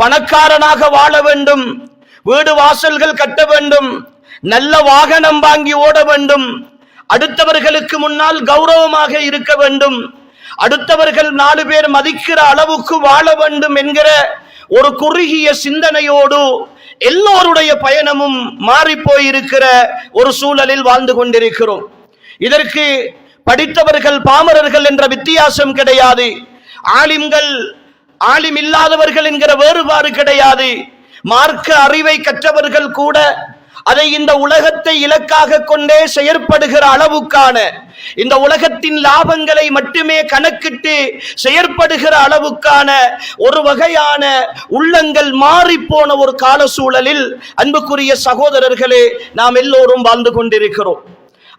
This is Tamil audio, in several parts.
பணக்காரனாக வாழ வேண்டும். வீடு வாசல்கள் கட்ட வேண்டும். நல்ல வாகனம் வாங்கி ஓட வேண்டும். அடுத்தவர்களுக்கு முன்னால் கௌரவமாக இருக்க வேண்டும். அடுத்தவர்கள் நாலு பேர் மதிக்கிற அளவுக்கு வாழ வேண்டும் என்கிற ஒரு குறுகிய சிந்தனையோடு எல்லோருடைய பயணமும் மாறி போயிருக்கிற ஒரு சூழலில் வாழ்ந்து கொண்டிருக்கிறோம். இதற்கு படித்தவர்கள் பாமரர்கள் என்ற வித்தியாசம் கிடையாது. ஆலிம்கள் ஆலிம் இல்லாதவர்கள் என்கிற வேறுபாடு கிடையாது. மார்க்க அறிவை கற்றவர்கள் கூட அதை இந்த உலகத்தை இலக்காக கொண்டே செயற்படுகிற அளவுக்கான இந்த உலகத்தின் லாபங்களை மட்டுமே கணக்கிட்டு செயற்படுகிற அளவுக்கான ஒரு வகையான உள்ளங்கள் மாறிப்போன ஒரு கால சூழலில் அன்புக்குரிய சகோதரர்களே நாம் எல்லோரும் வாழ்ந்து கொண்டிருக்கிறோம்.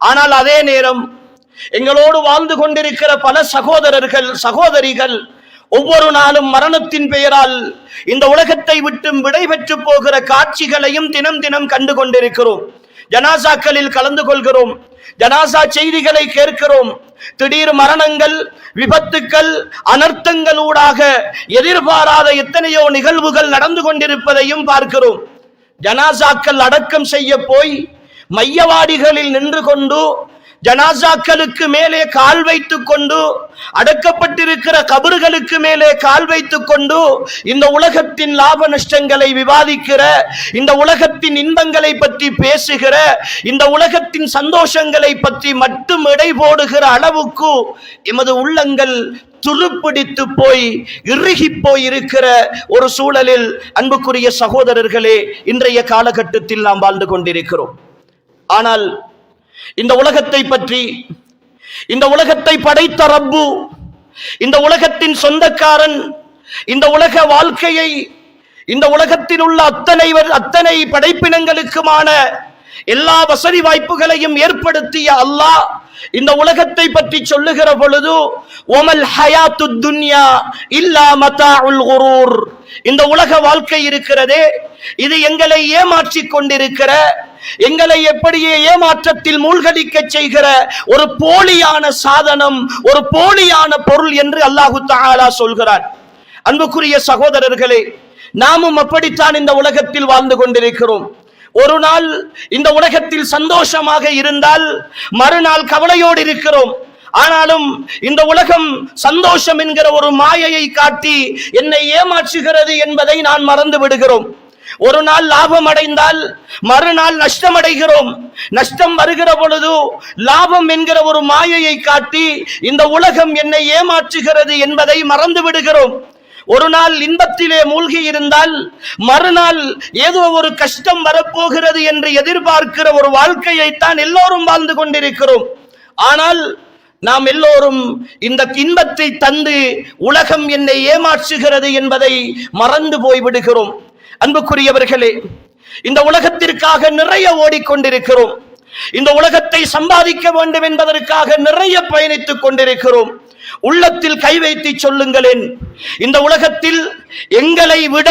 ஆனால் அதே நேரம் எங்களோடு வாழ்ந்து கொண்டிருக்கிற பல சகோதரர்கள் சகோதரிகள் ஒவ்வொரு நாளும் மரணத்தின் பெயரால் இந்த உலகத்தை விட்டு விடைபெற்று போகிற காட்சிகளையும் தினம் தினம் கண்டு கொண்டிருக்கிறோம் ஜனாசாக்களில் கலந்து கொள்கிறோம். ஜனாசா செய்திகளை கேட்கிறோம். திடீர் மரணங்கள் விபத்துக்கள் அனர்த்தங்களூடாக எதிர்பாராத எத்தனையோ நிகழ்வுகள் நடந்து கொண்டிருப்பதையும் பார்க்கிறோம். ஜனாசாக்கள் அடக்கம் செய்ய போய் மையவாடிகளில் நின்று கொண்டு ஜனாசாக்களுக்கு மேலே கால் வைத்துக் கொண்டு அடக்கப்பட்டிருக்கிற கபறுகளுக்கு மேலே கால் வைத்துக் கொண்டு இந்த உலகத்தின் லாப நஷ்டங்களை விவாதிக்கிற இந்த உலகத்தின் இன்பங்களை பற்றி பேசுகிற இந்த உலகத்தின் சந்தோஷங்களை பற்றி மட்டும் எடை போடுகிற அளவுக்கு எமது உள்ளங்கள் துருப்பிடித்து போய் இறுகி போய் இருக்கிற ஒரு சூழலில் அன்புக்குரிய சகோதரர்களே இன்றைய காலகட்டத்தில் நாம் வாழ்ந்து கொண்டிருக்கிறோம். ஆனால் இந்த உலகத்தை பற்றி இந்த உலகத்தை படைத்த ரப்பு இந்த உலகத்தின் சொந்தக்காரன் இந்த உலக வாழ்க்கையை இந்த உலகத்தில் உள்ள அத்தனை வர்- அத்தனை படைப்பினங்களுக்குமான எல்லா வசதி வாய்ப்புகளையும் ஏற்படுத்திய அல்லாஹ் இந்த உலகத்தை பற்றி சொல்லுகிற பொழுது ஒமல் ஹயாத்து துன்யா இல்லா மதாஉல் குரூர். இந்த உலக வாழ்க்கை இருக்கிறதே இது எங்களை ஏமாற்றிக் கொண்டிருக்கிற எங்களை எப்படியே ஏமாற்றத்தில் மூழ்கடிக்க செய்கிற ஒரு போலியான சாதனம் ஒரு போலியான பொருள் என்று அல்லாஹு தஆலா சொல்கிறார். அன்புக்குரிய சகோதரர்களே நாமும் அப்படித்தான் இந்த உலகத்தில் வாழ்ந்து கொண்டிருக்கிறோம். ஒரு நாள் இந்த உலகத்தில் சந்தோஷமாக இருந்தால் மறுநாள் கவலையோடு இருக்கிறோம். ஆனாலும் இந்த உலகம் சந்தோஷம் என்கிற ஒரு மாயையை காட்டி என்னை ஏமாற்றுகிறது என்பதை நான் மறந்து விடுகிறோம். ஒரு நாள் லாபம் அடைந்தால் மறுநாள் நஷ்டம் அடைகிறோம். நஷ்டம் வருகிற பொழுது லாபம் என்கிற ஒரு மாயையை காட்டி இந்த உலகம் என்னை ஏமாற்றுகிறது என்பதை மறந்து விடுகிறோம். ஒரு நாள் இன்பத்திலே மூழ்கி இருந்தால் மறுநாள் ஏதோ ஒரு கஷ்டம் வரப்போகிறது என்று எதிர்பார்க்கிற ஒரு வாழ்க்கையைத்தான் எல்லோரும் வாழ்ந்து கொண்டிருக்கிறோம். ஆனால் நாம் எல்லோரும் இந்த இன்பத்தை தந்து உலகம் என்னை ஏமாற்றுகிறது என்பதை மறந்து போய் விடுகிறோம் அன்புக்குரியவர்களே இந்த உலகத்திற்காக நிறைய ஓடிக்கொண்டிருக்கிறோம். இந்த உலகத்தை சம்பாதிக்க வேண்டும் என்பதற்காக நிறைய பயணித்துக் கொண்டிருக்கிறோம். உள்ளத்தில் கை வைத்து சொல்லுங்களேன். இந்த உலகத்தில் எங்களை விட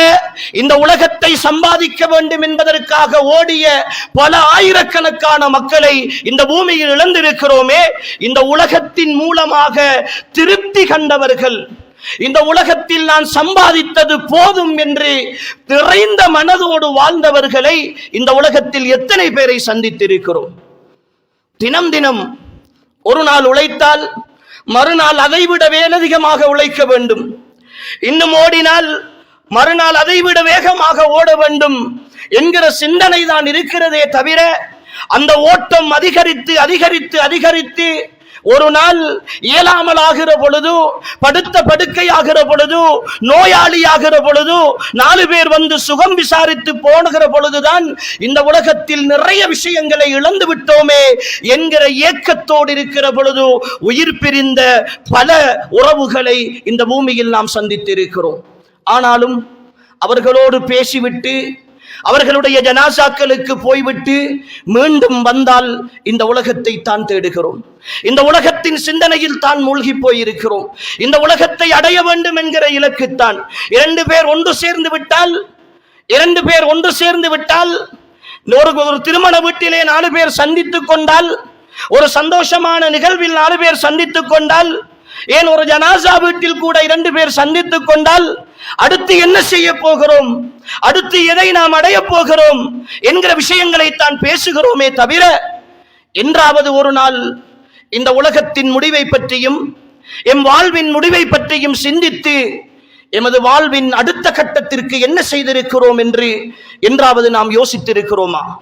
இந்த உலகத்தை சம்பாதிக்க வேண்டும் என்பதற்காக ஓடிய பல ஆயிரக்கணக்கான மக்களை இந்த பூமியில் இழந்திருக்கிறோமே இந்த உலகத்தின் மூலமாக திருப்தி கண்டவர்கள். இந்த உலகத்தில் நான் சம்பாதித்தது போதும் என்று நிறைந்த மனதோடு வாழ்ந்தவர்களை இந்த உலகத்தில் எத்தனை பேரை சந்தித்திருக்கிறோம்? தினம் தினம் ஒரு நாள் உழைத்தால் மறுநாள் அதைவிட வேலதிகமாக உழைக்க வேண்டும். இன்னும் ஓடினால் மறுநாள் அதைவிட வேகமாக ஓட வேண்டும் என்கிற சிந்தனை தான் இருக்கிறதே தவிர அந்த ஓட்டம் அதிகரித்து அதிகரித்து அதிகரித்து ஒரு நாள் இயலாமல் ஆகிற பொழுது படுத்த படுக்கை ஆகிற பொழுது நோயாளி ஆகிற பொழுது நாலு பேர் வந்து சுகம் விசாரித்து போனுகிற பொழுதுதான் இந்த உலகத்தில் நிறைய விஷயங்களை இழந்து விட்டோமே என்கிற ஏக்கத்தோடு இருக்கிற பொழுது உயிர் பிரிந்த பல உறவுகளை இந்த பூமியில் நாம் சந்தித்திருக்கிறோம். ஆனாலும் அவர்களோடு பேசிவிட்டு அவர்களுடைய ஜனாசாக்களுக்கு போய்விட்டு மீண்டும் வந்தால் இந்த உலகத்தை தான் தேடுகிறோம். இந்த உலகத்தின் சிந்தனையில் தான் மூழ்கி போயிருக்கிறோம். இந்த உலகத்தை அடைய வேண்டும் என்கிற இலக்குத்தான். இரண்டு பேர் ஒன்று சேர்ந்து விட்டால் இரண்டு பேர் ஒன்று சேர்ந்து விட்டால் ஒரு ஒரு திருமண வீட்டிலே நாலு பேர் சந்தித்துக் கொண்டால் ஒரு சந்தோஷமான நிகழ்வில் நாலு பேர் சந்தித்துக் கொண்டால் ஏன் ஒரு ஜனாசா வீட்டில் கூட இரண்டு பேர் சந்தித்துக் கொண்டால் அடுத்து என்ன செய்ய போகிறோம்? அடுத்து எதை நாம் அடைய போகிறோம் என்கிற விஷயங்களை தான் பேசுகிறோமே தவிர என்றாவது ஒரு நாள் இந்த உலகத்தின் முடிவை பற்றியும் எம் வாழ்வின் முடிவை பற்றியும் சிந்தித்து எமது வாழ்வின் அடுத்த கட்டத்திற்கு என்ன செய்திருக்கிறோம் என்று என்றாவது நாம் யோசித்திருக்கிறோமா?